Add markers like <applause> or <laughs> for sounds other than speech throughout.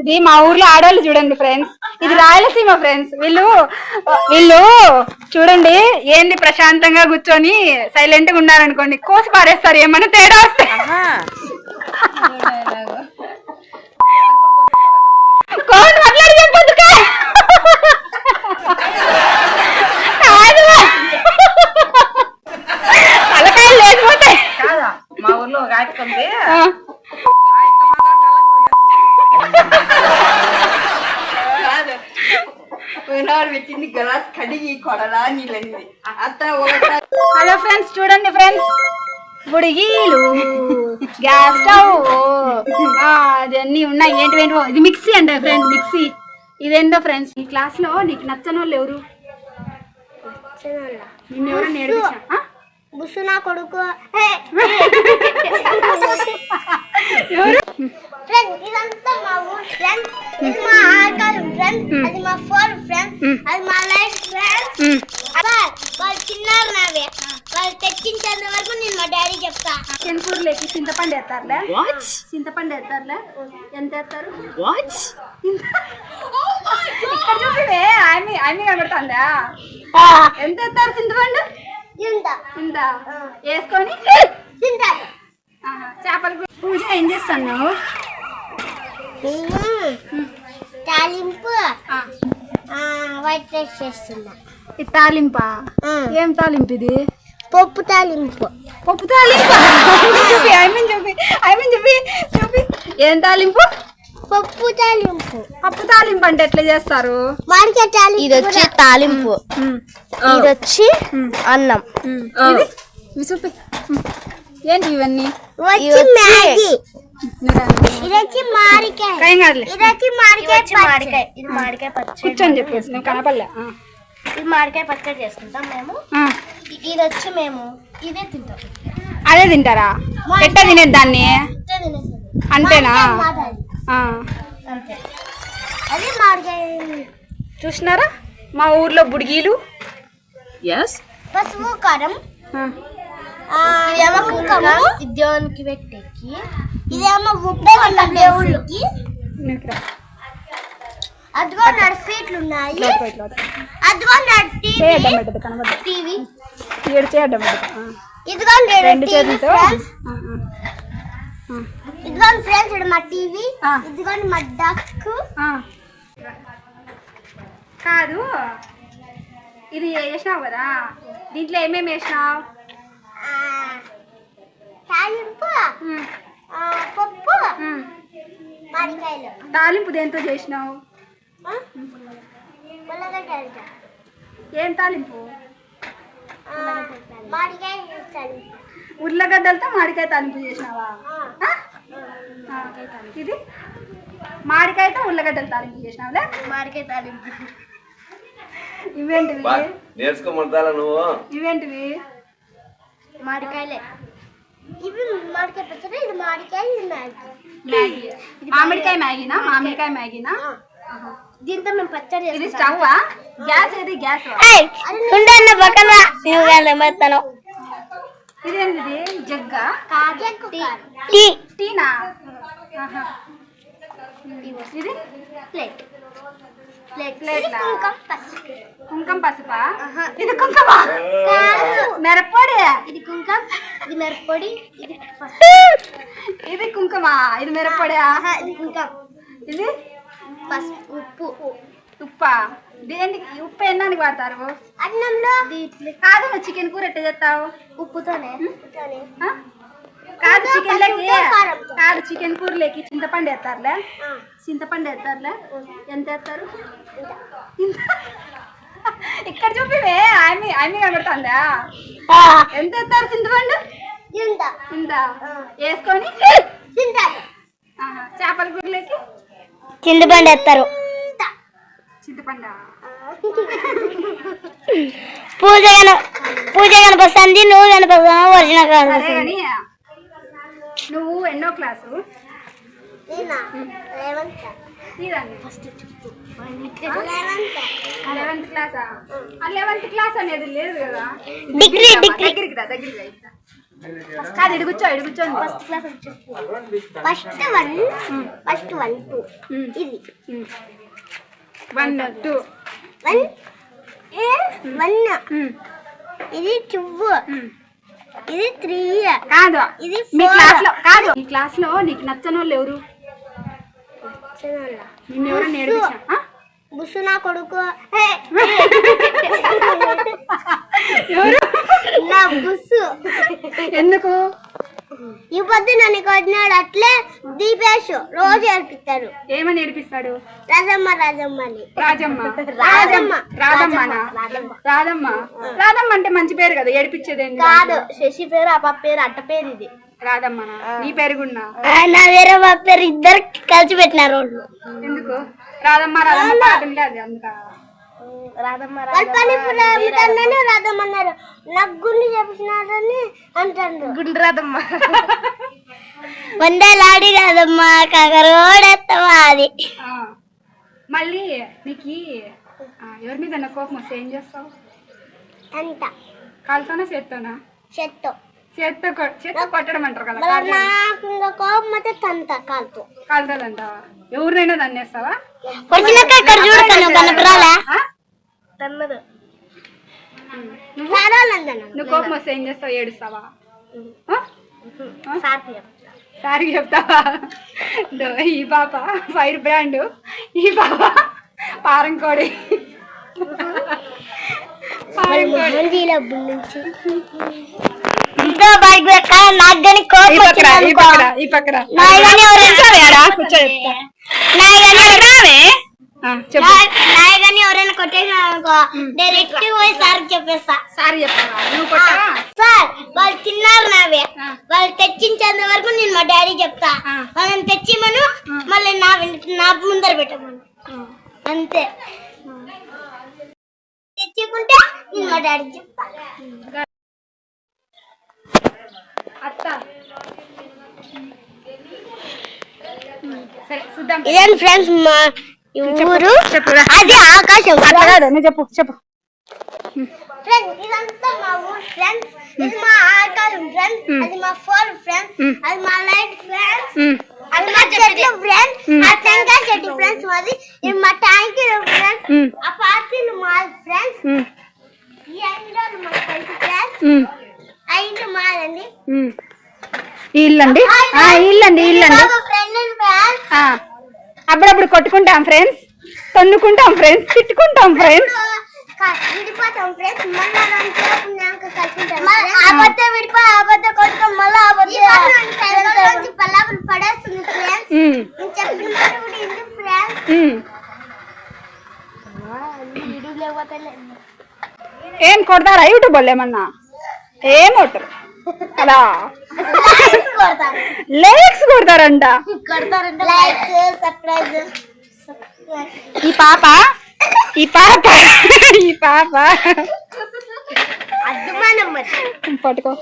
ఇది మా ఊర్లో ఆడవాళ్ళు చూడండి ఫ్రెండ్స్. ఇది రాయలసీమ ఫ్రెండ్స్. వీళ్ళు వీళ్ళు చూడండి ఏంది ప్రశాంతంగా కూర్చొని సైలెంట్గా ఉన్నారనుకోండి కోసి పారేస్తారు. ఏమన్నా తేడా వస్తే కోసి మాట్లాడి చెప్పొద్దు కా. కాదు. తలకాయలు లేకపోతే కాదా మా ఊర్లో ఒక ఆయక్క ఉంది ఆ. కాదు పోయినాడు పెట్టింది గలాస్ కడిగి కొడలా నీళ్ళని అత్త ఒకసారి హలో ఫ్రెండ్స్ చూడండి ఫ్రెండ్స్ బుడిగీలు గ్యాస్ స్టవ్ అదన్నీ ఉన్నాయి. ఏంటి ఏంటో ఇది మిక్సీ అండి ఫ్రెండ్ మిక్సీ. ఇదేంటో ఫ్రెండ్స్ ఈ క్లాస్లో నీకు నచ్చని వాళ్ళు ఎవరు నిన్ను ఎవరు నేర్పించా బుస్సు నా కొడుకు. ఎవరు? ఫ్రెండ్ ఇదంతా మా ఊరు. ఫ్రెండ్ ఇది మా ఆకారం ఫ్రెండ్ అది మా ఫోన్ ఫ్రెండ్ అది మా లైఫ్ ఫ్రెండ్ మ్, వాళ్ళు చిన్నారు నావే వాళ్ళు తెచ్చించేంత వరకు నేను మా డాడీ చెప్తా చెన్కూరులోకి చింతపండు వేస్తారులే ఎంత వేస్తారు? ఇక్కడ కనబడుతుందా? ఎంత వేస్తారు చింతపండు? ఇంత. ఇంత. వేసుకొని? చేపల. పూజ ఏం చేస్తాను తాలింపు వైట్ రైస్ చేస్తున్నా. ఇది తాలింపా? ఏం తాలింపు ఇది? పప్పు తాలింపు. పప్పు తాలింపా? చూపి ఐమన్ చూపి ఐమన్ చూపి చూపి. ఏం తాలింపు? పప్పు తాలింపు. పప్పు తాలింపు అంటే ఎట్లా చేస్తారు? మామిడికాయ తాలింపు ఇది వచ్చి తాలింపు. ఇది వచ్చి అన్నం. ఇది? చూపి. ఏంటి ఇవన్నీ? వచ్చి మ్యాగీ. నువ్వు రా. ఇది వచ్చి మామిడికాయ. ఏం కాదులే. ఇది వచ్చి మామిడికాయ మామిడికాయ. ఇది మామిడికాయ పచ్చడి. కూర్చొని చెప్పేసి నేను కనపడలే. ఆ. ఇది మామిడికాయ పచ్చడి చేసుకుంటాం మేము. ఇది వచ్చి మేము ఇదే తింటాం. అదే తింటారా? ఎట్ట తినేది దాన్ని? అంతేనా. అంతే. అది మామిడికాయ. చూసినారా? మా ఊర్లో బుడిగీలు. పసుపు కారం. ఇదేమో కుంకుమ దేవునికి పెట్టేకి ఇదేమో దేవుళ్ళకి. అదిగో ఉన్నాయి. అదిగో చేయడం పెట్టదు కనబడదు. టీవీ. ఏడు చేయడం పెట్టదు. ఆ. ఇదిగో రెండు టీవీ చేతులతో. ఫ్రెండ్స్ ఆ, ఆ. ఇదిగో ఫ్రెండ్స్ ఇక్కడ మా టీవీ. ఆ. ఇదిగో మా డక్ ఆ. కాదు. ఇది వేసినావు కదా. దీంట్లో ఏమేమి వేసినావు? తాలింపు. పప్పు. తాలింపు దేంతో చేసినావు? ఏం తాలింపు? ఆ, మామిడికాయ తాలింపు. ఉర్లగడ్డలతో మామిడికాయ తాలింపు చేసినావా. ఇది? మామిడికాయతో ఉల్లగడ్డలు తాలింపు చేసినావులే? మామిడికాయ తాలింపు. ఇవేంటివి? నేర్చుకోమంటారా నువ్వు? ఇవేంటివి? మామిడికాయలే. ఇవి మామిడికాయ పచ్చడి ఇది మామిడికాయ ఇది మ్యాగీ. మ్యాగీ. మామిడికాయ మ్యాగీనా? మామిడికాయ మ్యాగీనా? దీంతో మేము పచ్చడి ఇది స్టవ్ గ్యాస్ ఏది? గ్యాస్ ఉండన్న పక్కన నువ్వు మెత్తను ఇదేంటిది? జగ్గా? టీ. టీనా. ఇది? ప్లేట్. కుంకం పసుపా. ఇది కుంకమా? మిరప్పొడి? ఇది కుంకుమ ఇది మిరప్పొడి ఇది కుంకుమా? ఇది మిరప్పొడా? ఇది కుంకుమ ఇది? పసుపు ఉప్పు. ఉప్పా? దేనికి? ఉప్పు ఎన్నానికి వాడతారు? అన్నంలో? కాదు నువ్వు చికెన్ కూర ఎట్ట చేస్తావు? ఉప్పుతోనే? కాదు చికెన్ లెక్కి. కాదు చికెన్ కూర లేకి చింతపండు వేస్తారులే. చింతపండు వేస్తారులే. ఎంత వేస్తారు. ఇక్కడ చూపివే ఆమె ఆమె కనబడుతుందా? ఎంత వేస్తారు చింతపండు? ఇంత. ఇంత. వేసుకొని? చేపల కూరలోకి చింతపండు ఎత్తారు. చింతపండు? పూజ కన పూజ కనిపిస్తుంది నువ్వు కనిపిస్తావు వర్షన సరే కనిపిస్తుంది కానీ నువ్వు ఎన్నో క్లాసు? క్లాస్. అనేది లేదు కదా. డిగ్రీ డిగ్రీ దగ్గరికి ఇడు కూర్చోండి first class first one first one two. ఇది. One two. One A one. ఇది టూ. ఇది త్రీ. కాదు. ఇది మీ. క్లాస్లో కాదు. ఈ క్లాస్లో నీకు నచ్చని వాళ్ళు ఎవరు నిన్ను ఎవరు నేర్పించా బుస్సు నా కొడుకు. <laughs> ఎవరు? నా బుస్సు. ఎందుకు? ఈ పొద్దు నన్ను కొట్టినాడు. అట్లే దీపేష్ రోజు ఏమని రాజమ్మ రాజమ్మ అని. రాజమ్మ. రాజమ్మ. రాధమ్మనా రాధమ్మ. అంటే మంచి పేరు కదా ఏడిపించేది? కాదు శశి పేరు ఆ పాప పేరు అట్ట పేరు ఇది. రాధమ్మనా నీ? పేరు గున్నా నా వేరే మా పేరు ఇద్దరు కలిసి పెట్టినారు ఎందుకు? రాధమ్మ రాధమ్మ అందుక? రాధమ్మ రాధమ్మ అన్నారు. నాకు గుండు చెప్పినారని అంటారు గుండు రాధమ్మ. వందలాడి కాదమ్మా కగరోడెత్తమా అది ఆ. మళ్ళీ నీకు ఆ, ఎవరి మీద కోపం వస్తే ఏం చేస్తావు? అంట కాలుతోనా చేత్తోనా? చెత్త. చేత్తో చేత్తో కొట్టడం అంటారు కదా నాకు ఇంకా కోపం అయితే తంత కాలుతో. కాలుతోలు అంటావా ఎవరినైనా దన్నేస్తావా వచ్చినాక ఇక్కడ చూడకను కనపరాలా ఆ? తన్నదు సారాలందన నువ్వు కోపం వస్తే ఏం చేస్తావు? ఏడుస్తావా? సార్ చెప్తావా? ఈ పాప ఫైర్ బ్రాండ్. ఈ పాప పారం కోడి? కూర్చో చెప్తా. కానీ ఎవరైనా కొట్టేసినా అనుకో డైరెక్ట్ పోయి సార్ చెప్పేస్తా. సారీ చెప్తావా? నువ్వు కొట్టవా? సార్ వాళ్ళు తిన్నారు నావే. వాళ్ళు తెచ్చించేంత వరకు నేను మా డాడీ చెప్తా. వాళ్ళని తెచ్చిమను మళ్ళీ నా నా ముందర పెట్టమను. అంతే. తెచ్చుకుంటే నేను మా డాడీ చెప్తా. అత్త. ఇదేం ఫ్రెండ్స్ మా ఊరు. అది ఆకాశం. అట్లా కాదు నువ్వు చెప్పు చెప్పు. ఫ్రెండ్స్ ఇదంతా మా ఊరు ఫ్రెండ్స్ ఇది మా ఫ్రెండ్స్ అది మా ఫోన్ ఫ్రెండ్స్ అది మా లైట్ ఫ్రెండ్స్ అది మా ఫ్రెండ్స్ ఆ టెంకాయ చెట్టు ఫ్రెండ్స్ మాది. ఇది మా ట్యాంకీ ఫ్రెండ్స్ ఆ పార్టీలు మా ఫ్రెండ్స్ ఈ మా మాదండి. ఈ ఇల్లండి? ఇల్లండి. ఇల్లండి ఫ్రెండ్ ఫ్రెండ్స్ ఆ, అప్పుడప్పుడు కొట్టుకుంటాం ఫ్రెండ్స్ తన్నుకుంటాం ఫ్రెండ్స్ తిట్టుకుంటాం ఫ్రెండ్స్ విడిపోతాం ఫ్రెండ్స్ మళ్ళీ ఆపత్తే విడిపో ఆపత్తే కొట్టుకోం మళ్ళీ ఆపత్తే పల్లాపులు పడేస్తుంది ఫ్రెండ్స్ చెప్పిన మాట కూడా ఇంటి ఫ్రెండ్స్ ఏం కొడతారా? యూట్యూబ్ వాళ్ళు ఏమన్నా? ఏం కొట్టరు కదా <laughs> లేక్స్ కొడతారంట. కొడతారంటే. లైక్ సబ్స్క్రైబ్ ఈ పాప ఈ పాప ఈ పాప. పట్టుకో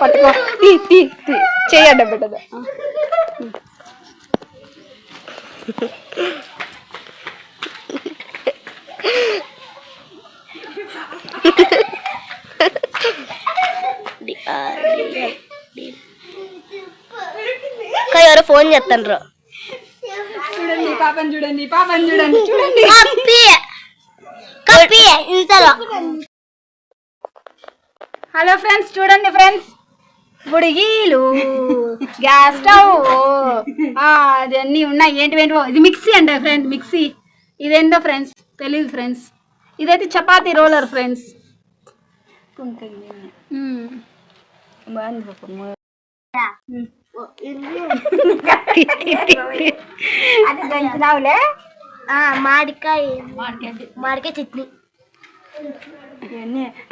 పట్టుకో. తీ తీ తీ. చేయడ్డ బిడ్డదు ఎవరో ఫోన్ చేస్తాండ్రు. చూడండి ఈ పాపని చూడండి ఈ పాపని చూడండి చూడండి. కప్పి కప్పి ఇంతలో. హలో ఫ్రెండ్స్ చూడండి ఫ్రెండ్స్. బుడిగీలు గ్యాస్ స్టవ్ అది అన్నీ ఉన్నాయి. ఏంటి ఏంటివో ఇది మిక్సీ అండి ఫ్రెండ్ మిక్సీ. ఇదేందో ఫ్రెండ్స్ తెలియదు ఫ్రెండ్స్. ఇదైతే చపాతీ రోలర్ ఫ్రెండ్స్. అది దంచినావులే మాడికాయ. మాడికాయ చట్నీ.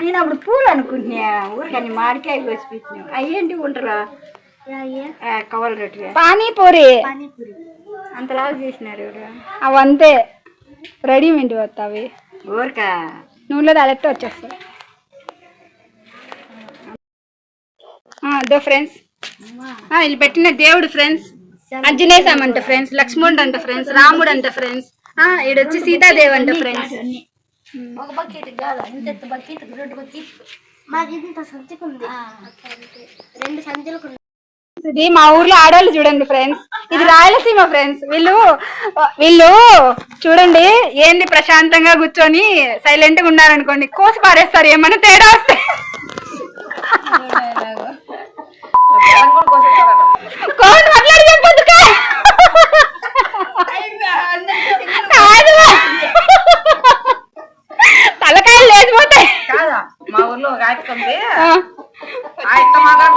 నేను అప్పుడు పూలు అనుకుంటున్నా. ఊరికని మామిడికాయ కోసి పెట్టినా. అయ్యేంటి ఉంటారా? కవల రొట్టె పానీపూరి. అంతలాగా చేసినారు అవంతే రెడీమేడ్ వస్తావి ఊరిక? నూనెలో డైరెక్ట్ వచ్చేస్తాయి. అదో ఫ్రెండ్స్. వీళ్ళు పెట్టిన దేవుడు ఫ్రెండ్స్ స్వామి అంట ఫ్రెండ్స్ లక్ష్మణుడు అంట ఫ్రెండ్స్ రాముడు అంట ఫ్రెండ్స్ ఈడొచ్చి సీతాదేవి అంట ఫ్రెండ్స్ ఒక బకెట్ కాదు ఇంత బకెట్ రెండు బకెట్ ఇంత రెండు సంచులకు. ఇది మా ఊర్లో ఆడవాళ్ళు చూడండి ఫ్రెండ్స్ ఇది రాయలసీమ ఫ్రెండ్స్ వీళ్ళు వీళ్ళు చూడండి ఏంది ప్రశాంతంగా కూర్చొని సైలెంట్గా ఉన్నారనుకోండి కోసి పారేస్తారు ఏమన్నా తేడా వస్తే. తలకాయలు లేచిపోతాయి కాదా? మా ఊర్లో ఒక ఆయక్క ఆ. మాత్రం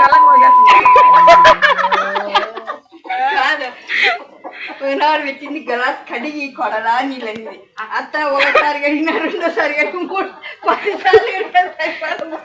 కాదు పెట్టింది కడిగి కొడలా నీళ్ళని. అత్త ఒకసారి కడిగిన రెండోసారి కడిగి మూడు పది సార్లు.